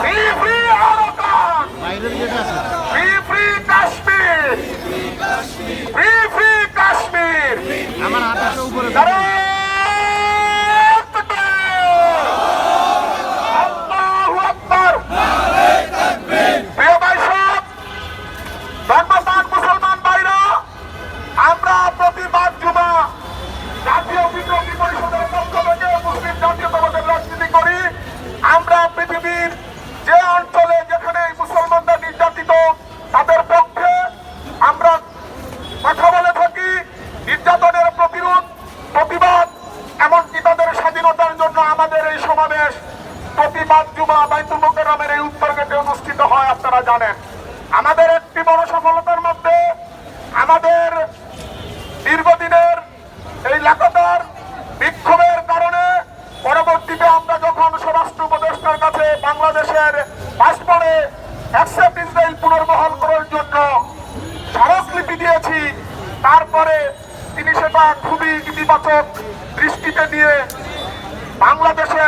Free free যেটা আছে free free কাজ পৃথিবীর যে অঞ্চলে যেখানে মুসলমানরা নির্যাতিত, তাদের পক্ষে আমরা কথা বলে থাকি। নির্যাতনের প্রতিরোধ, প্রতিবাদ, এমনকি তাদের স্বাধীনতার জন্য আমাদের এই সমাবেশ প্রতিবাদ জুমা বাইতুল এই উত্তর গেটে অনুষ্ঠিত হয়, আপনারা জানেন। আমাদের একটি বড় সফলতার মধ্যে আমাদের দীর্ঘদিনের এই লাগাতার বিক্ষোভের কারণে পরবর্তীতে আমরা যখন স্বরাষ্ট্র উপদেষ্টার কাছে বাংলাদেশের পাসপোর্টে অ্যাকসেপ্ট ইসরায়েল পুনর্বহাল করার জন্য স্মারকলিপি দিয়েছি। তারপরে তিনি সেটা খুবই ইতিবাচক দৃষ্টিতে নিয়ে বাংলাদেশে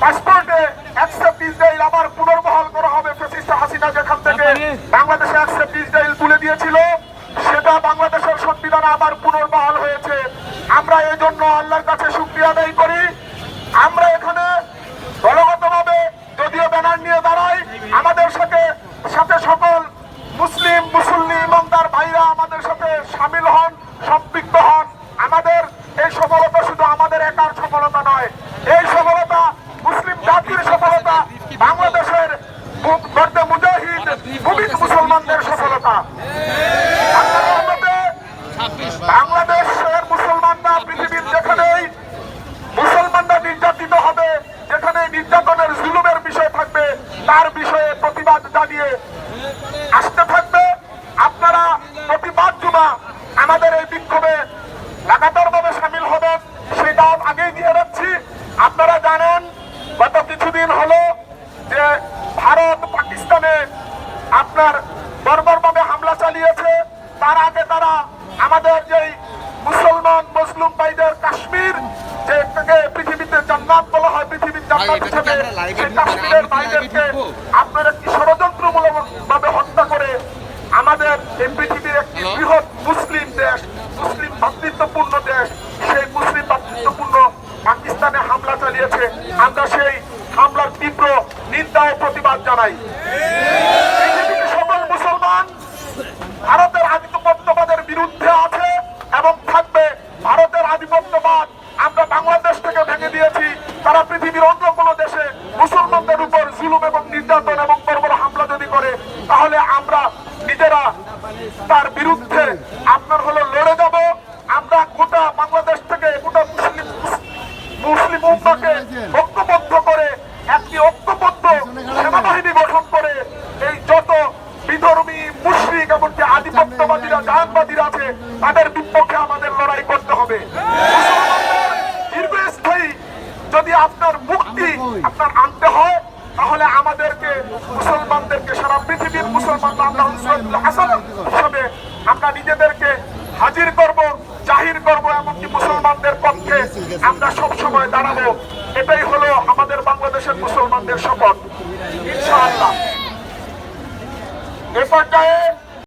পাসপোর্টে অ্যাকসেপ্ট ইসরায়েল আবার পুনর্বহাল করা হবে ফেসিস্ট হাসিনা যেখান থেকে বাংলাদেশে অ্যাকসেপ্ট ইসরায়েল তুলে দিয়েছিল সেটা বাংলাদেশের সংবিধানে আবার পুনর্বহাল হয়েছে। আমরা এই জন্য আল্লাহর কাছে শুক্রিয়া আদায় করি। আমরা এখানে দলগতভাবে যদিও ব্যানার নিয়ে দাঁড়াই আমাদের সাথে সাথে সকল মুসলিম মুসল্লি ইমানদার ভাইরা আমাদের সাথে সামিল হন সম্পৃক্ত হন আমাদের এই সফলতা শুধু আমাদের একার সফলতা নয় এই সফলতা মুসলিম জাতির সফলতা বাংলাদেশের গর্দে মুজাহিদ মুসলমানদের সফলতা আল্লাহর রহমতে বাংলাদেশের মুসলমানরা পৃথিবীর যেখানেই মুসলমানরা নির্যাতিত হবে যেখানে নির্যাতনের জুলুমের বিষয় থাকবে তার বিষয়ে প্রতিবাদ জানিয়ে আসতে থাকবে আপনারা প্রতিবাদ জুমা আমাদের এই বিক্ষোভে লাগাতার ভাবে সামিল হবেন সেটা আগেই দিয়ে রাখছি আপনারা জানেন গত কিছুদিন হলো যে ভারত পাকিস্তানে আপনার বর্বরভাবে হামলা চালিয়েছে তার আগে তারা আমাদের যেই মুসলমান মুসলিম ভাইদের কাশ্মীর যে থেকে পৃথিবীতে জান্নাত বলা হয় পৃথিবীর জান্নাত হিসেবে কি সেই কাশ্মীরের কি ভাইদেরকে? আপনার একটি ষড়যন্ত্রমূলক ভাবে হত্যা করে আমাদের এই পৃথিবীর একটি বৃহৎ মুসলিম দেশ মুসলিম ভাতৃত্বপূর্ণ দেশ সেই মুসলিম ভাতৃত্বপূর্ণ পাকিস্তানে হামলা চালিয়েছে। আমরা সেই হামলার তীব্র নিন্দা ও প্রতিবাদ জানাই। তারা পৃথিবীর অন্য কোনো দেশে মুসলমানদের উপর জুলুম এবং নির্যাতন এবং বর্বর হামলা যদি করে, তাহলে আমরা নিজেরা তার বিরুদ্ধে আপনার হলো লড়ে যাব। আমরা গোটা বাংলাদেশ থেকে গোটা মুসলিম মুসলিম উম্মাকে ঐক্যবদ্ধ করে, একটি ঐক্যবদ্ধ সেনাবাহিনী গঠন করে এই যত বিধর্মী, মুশরিক এমনকি আধিপত্যবাদীরা, জাহানবাদীরা আছে, তাদের বিপক্ষে আমাদের লড়াই করতে হবে। আপনার মুক্তি আপনার আনতে হয়, তাহলে আমাদেরকে মুসলমানদেরকে সারা পৃথিবীর মুসলমানরা হিসাবে আমরা নিজেদেরকে হাজির করব, জাহির করব, এমনকি মুসলমানদের পক্ষে আমরা সব সময় দাঁড়াবো। এটাই হলো আমাদের বাংলাদেশের মুসলমানদের শপথ। ইনশাআল্লাহ। এ পর্যায়ে